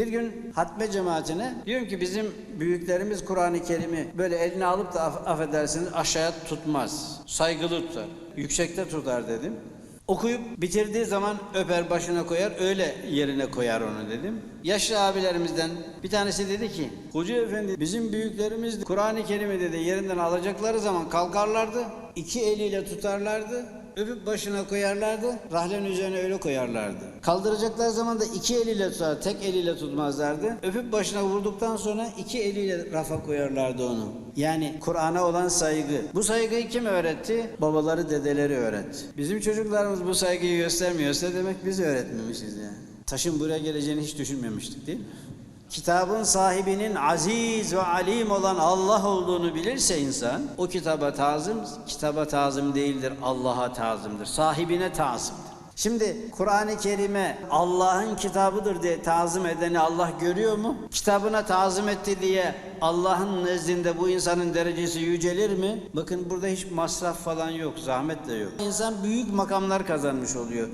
Bir gün hatme cemaatine diyorum ki bizim büyüklerimiz Kur'an-ı Kerim'i böyle eline alıp da aff- affedersiniz aşağıya tutmaz. Saygılı tutar. Yüksekte tutar dedim. Okuyup bitirdiği zaman öper başına koyar öyle yerine koyar onu dedim. Yaşlı abilerimizden bir tanesi dedi ki Hoca efendi bizim büyüklerimiz Kur'an-ı Kerim'i dedi yerinden alacakları zaman kalkarlardı. iki eliyle tutarlardı. Öpüp başına koyarlardı. Rahlenin üzerine öyle koyarlardı. Kaldıracakları zaman da iki eliyle tutar, tek eliyle tutmazlardı. Öpüp başına vurduktan sonra iki eliyle rafa koyarlardı onu. Yani Kur'an'a olan saygı. Bu saygıyı kim öğretti? Babaları, dedeleri öğretti. Bizim çocuklarımız bu saygıyı göstermiyorsa demek biz öğretmemişiz yani. Taşın buraya geleceğini hiç düşünmemiştik değil mi? Kitabın sahibinin aziz ve alim olan Allah olduğunu bilirse insan, o kitaba tazım, kitaba tazım değildir, Allah'a tazımdır. Sahibine tazımdır. Şimdi Kur'an-ı Kerim'e Allah'ın kitabıdır diye tazım edeni Allah görüyor mu? Kitabına tazım etti diye Allah'ın nezdinde bu insanın derecesi yücelir mi? Bakın burada hiç masraf falan yok, zahmet de yok. İnsan büyük makamlar kazanmış oluyor.